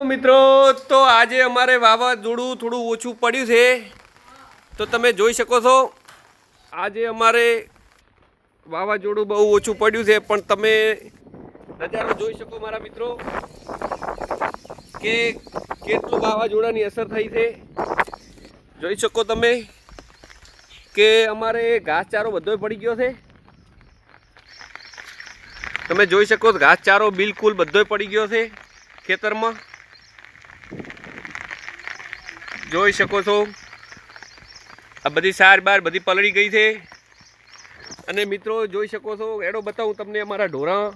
મિત્રો, તો આજે અમારે વાવાઝોડું થોડું ઓછું પડ્યું છે. તો તમે જોઈ શકો છો, આજે અમારે વાવાઝોડું બહુ ઓછું પડ્યું છે, પણ તમે નજારો જોઈ શકો મારા મિત્રો, કે કેટલું વાવાઝોડાની અસર થઈ છે. જોઈ શકો તમે કે અમારે ઘાસચારો બધો પડી ગયો છે. તમે જોઈ શકો ઘાસચારો બિલકુલ બધો પડી ગયો છે ખેતરમાં. જોઈ શકો છો. આ બધી સાર બાર બધી પલળી ગઈ છે. અને મિત્રો, જોઈ શકો છો, એડો બતાવું તમને અમારા ઢોરા.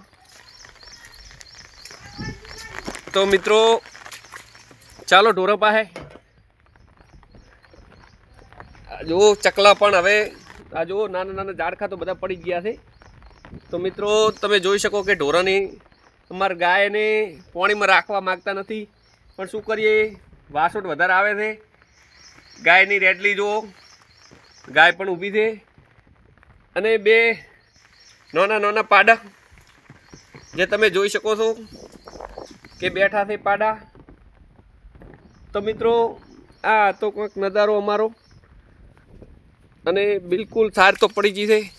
તો મિત્રો, ચાલો ઢોરા પાસે. જુઓ, ચકલા પણ હવે, આ જુઓ, નાના નાના ઝાડખા તો બધા પડી ગયા છે. તો મિત્રો, તમે જોઈ શકો કે ઢોરાની અમારા ગાયને પાણીમાં રાખવા માગતા નથી. પણ શું કરીએ? વાસોટ વધારે આવે છે. ગાયની રેડલી જુઓ. ગાય પણ ઊભી છે. અને બે નાના નાના પાડા જે તમે જોઈ શકો છો કે બેઠા છે પાડા. તો મિત્રો, આ તો કંઈક નજારો અમારો. અને બિલકુલ સાર તો પડી ગઈ છે.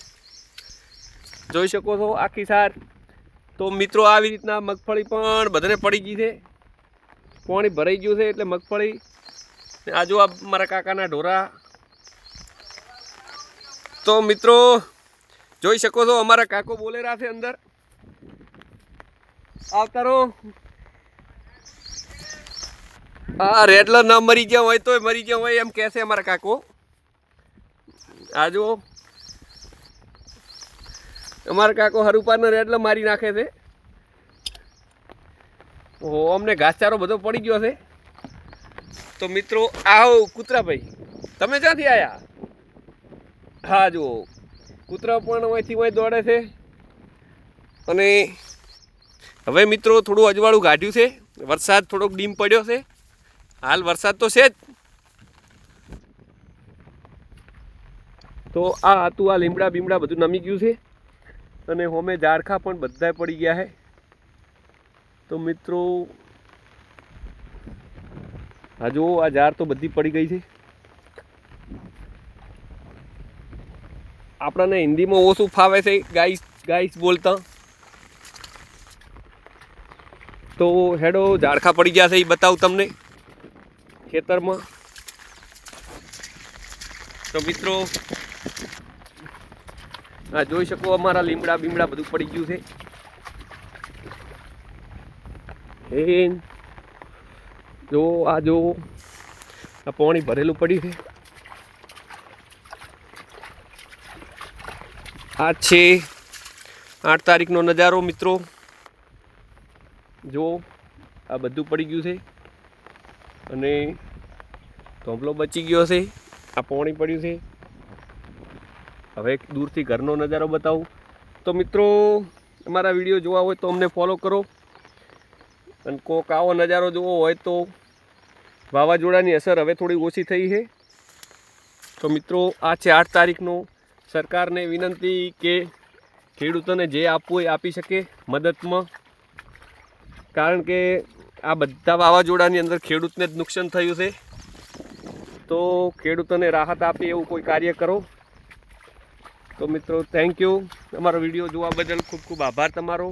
જોઈ શકો છો આખી સાર. તો મિત્રો, આવી રીતના મગફળી પણ બધાને પડી ગઈ છે. પાણી ભરાઈ ગયું છે એટલે મગફળી. ને આ મારા કાકાના ઢોરા. તો મિત્રો, જોઈ શકો છો અમારા કાકો બોલેરા છે અંદર. આવતારો હા રેડલર ના મરી ગયા હોય તોય મરી ગયા હોય એમ કહેશે અમારા કાકો. આ અમારા કાકો હરુપારનો રેડલર મારી નાખે છે. ઓહો, અમને ઘાસચારો બધો પડી ગયો છે. તો મિત્રો, આવો કૂતરાભાઈ. તમે ક્યાંથી આવ્યા હા, જુઓ. કૂતરા પણ અહીંથી અહીં દોડે છે. અને હવે મિત્રો, થોડું અજવાળું કાઢ્યું છે. વરસાદ થોડોક ડીમ પડ્યો છે. હાલ વરસાદ તો છે જ. તો આ હતું આ લીમડા બીમડા બધું નમી ગયું છે. અને હોમે ઝાડખા પણ બધાય પડી ગયા છે. તો મિત્રો, હા જો આ ઝાડ તો બધી પડી ગઈ છે. આપણને હિન્દીમાં ઓછું ફાવે છે, ગાઈસ ગાઈસ બોલતા. તો હેડો, ઝાડખા પડી ગયા છે, એ બતાવું તમને ખેતરમાં. તો મિત્રો, આ જોઈ શકો અમારા લીમડા બીમડા બધું પડી ગયું છે. એ જો, આ જો. આ પાણી ભરેલું પડ્યું છે. આ છે આઠ તારીખનો નજારો, મિત્રો. જો, આ બધું પડી ગયું છે. અને ધોંભલો બચી ગયો છે. આ પાણી પડ્યું છે. હવે દૂરથી ઘરનો નજારો બતાવું. તો મિત્રો, અમારા વીડિયો જોવા હોય તો અમને ફોલો કરો. અને કોક આવો નજારો જોવો હોય તો વાવાઝોડાની અસર હવે થોડી ઓછી થઈ છે. તો મિત્રો, આ છે આઠ તારીખનો સરકારને વિનંતી કે ખેડૂતોને જે આપવું એ આપી શકે મદદમાં. કારણ કે આ બધા વાવાઝોડાની અંદર ખેડૂતને જ નુકસાન થયું છે. તો ખેડૂતોને રાહત આપે એવું કોઈ કાર્ય કરો. તો મિત્રો થેન્ક યુ અમારો વીડિયો જોવા બદલ ખૂબ ખૂબ આભાર તમારો.